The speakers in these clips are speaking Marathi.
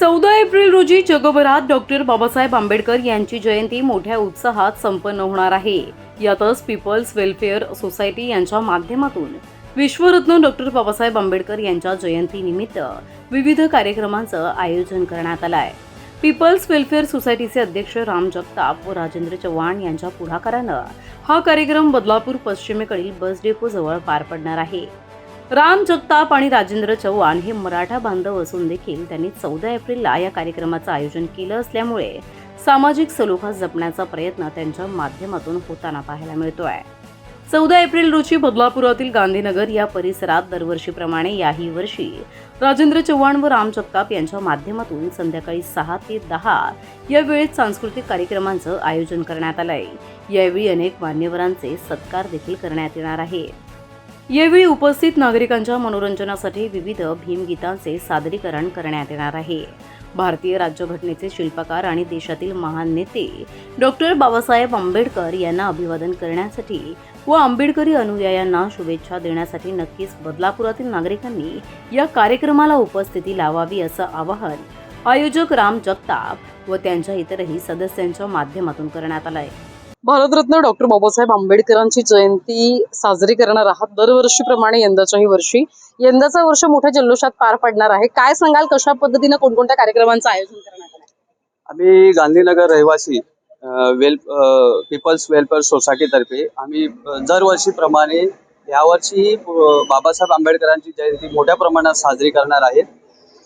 चौदा एप्रिल रोजी जगभरात डॉक्टर बाबासाहेब आंबेडकर यांची जयंती मोठ्या उत्साहात संपन्न होणार आहे. यातच पीपल्स वेलफेअर सोसायटी यांच्या माध्यमातून विश्वरत्न डॉक्टर बाबासाहेब आंबेडकर यांच्या जयंतीनिमित्त विविध कार्यक्रमांचं आयोजन करण्यात आलं आहे पीपल्स वेलफेअर सोसायटीचे अध्यक्ष राम जगताप व राजेंद्र चव्हाण यांच्या पुढाकारानं हा कार्यक्रम बदलापूर पश्चिमेकडील बस डेपो जवळ पार पडणार आहे. राम जगताप आणि राजेंद्र चव्हाण हे मराठा बांधव असून देखील त्यांनी चौदा एप्रिलला या कार्यक्रमाचं आयोजन केलं असल्यामुळे सामाजिक सलोखा जपण्याचा प्रयत्न त्यांच्या माध्यमातून होताना पाहायला मिळतोय. चौदा एप्रिल रोजी बदलापुरातील गांधीनगर या परिसरात दरवर्षीप्रमाणे याही वर्षी राजेंद्र चव्हाण व राम जगताप यांच्या माध्यमातून संध्याकाळी सहा ते दहा या वेळेत सांस्कृतिक कार्यक्रमांचं आयोजन करण्यात आलंय. यावेळी अनेक मान्यवरांचे सत्कार देखील करण्यात येणार आहे यावेळी उपस्थित नागरिकांच्या मनोरंजनासाठी विविध भीमगीतांचे सादरीकरण करण्यात येणार आहे. भारतीय राज्यघटनेचे शिल्पकार आणि देशातील महान नेते डॉक्टर बाबासाहेब आंबेडकर यांना अभिवादन करण्यासाठी व आंबेडकरी अनुयायांना शुभेच्छा देण्यासाठी नक्कीच बदलापुरातील नागरिकांनी या कार्यक्रमाला उपस्थिती लावावी असं आवाहन आयोजक राम जगताप व त्यांच्या इतरही सदस्यांच्या माध्यमातून करण्यात आलं आहे भारतरत्न डॉक्टर बाबासाहेब आंबेडकरांची जयंती साजरी करणार आहात. दरवर्षीप्रमाणे यंदाच्याही वर्षी. यंदाचं वर्ष मोठ्या जल्लोषात पार पडणार आहे. काय सांगाल? कशा पद्धतीनं कोणकोणत्या कार्यक्रमांचं आयोजन करण्यात आलं? आम्ही गांधीनगर रहिवासी वेल पीपल्स वेलफेअर सोसायटीतर्फे आम्ही दरवर्षीप्रमाणे यावर्षी बाबासाहेब आंबेडकरांची जयंती मोठ्या प्रमाणात साजरी करणार आहेत.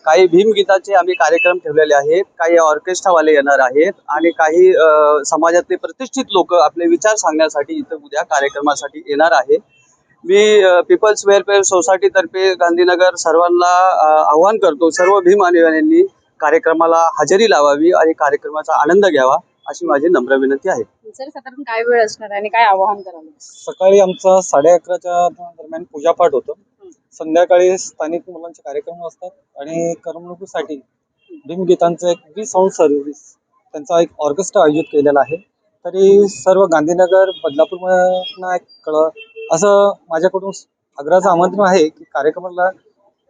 काही भीमगीताचे आम्ही कार्यक्रम ठेवलेले आहेत. काही ऑर्केस्ट्रावाले येणार आहेत आणि काही समाजातले प्रतिष्ठित लोक आपले विचार सांगण्यासाठी इथं उद्या कार्यक्रमासाठी येणार आहे मी पीपल्स वेलफेअर सोसायटीतर्फे गांधीनगर सर्वांना आवाहन करतो सर्व भीम अनुयायांनी कार्यक्रमाला हजेरी लावावी आणि कार्यक्रमाचा आनंद घ्यावा अशी माझी नम्र विनंती आहे. सर साधारण काय वेळ असणार आणि काय आवाहन कराल सकाळी आमचा साडे अकराच्या दरम्यान पूजापाठ होतो. संध्याकाळी स्थानिक मुलांचे कार्यक्रम असतात आणि करमणुकीसाठी भीमगीतांचं एक वी साऊंड सर्व्हिस त्यांचा एक ऑर्केस्ट्रा आयोजित केलेला आहे. तरी सर्व गांधीनगर बदलापूर एक कळ असं माझ्याकडून आग्रहाचं आमंत्रण आहे की कार्यक्रमाला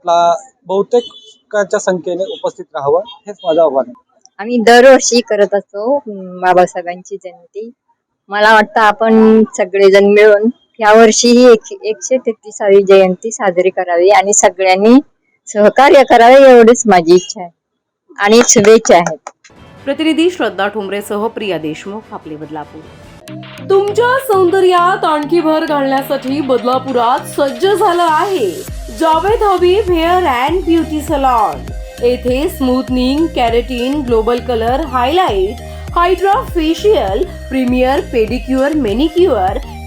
ला बहुतेकांच्या संख्येने उपस्थित राहावं हेच माझं आव्हान आहे. आम्ही दरवर्षी करत असतो बाबासाहेबांची जयंती. मला वाटतं आपण सगळेजण मिळून यावर्षी ही एक एकशे तेहतीसावी जयंती साजरी करावी आणि सगळ्यांनी सहकार्य करावे एवढीच माझी इच्छा आहे. आणि शुभेच्छा आहेत. प्रतिनिधी श्रद्धा ठोंबरेसह प्रिया देशमुख आपले बदलापूर. तुमच्या सौंदर्यात आणखी भर घालण्यासाठी बदलापुरात सज्ज झालं आहे Javed Habib hair and beauty salon. येथे smoothening keratin global colour highlight hydra facial premier pedicure manicure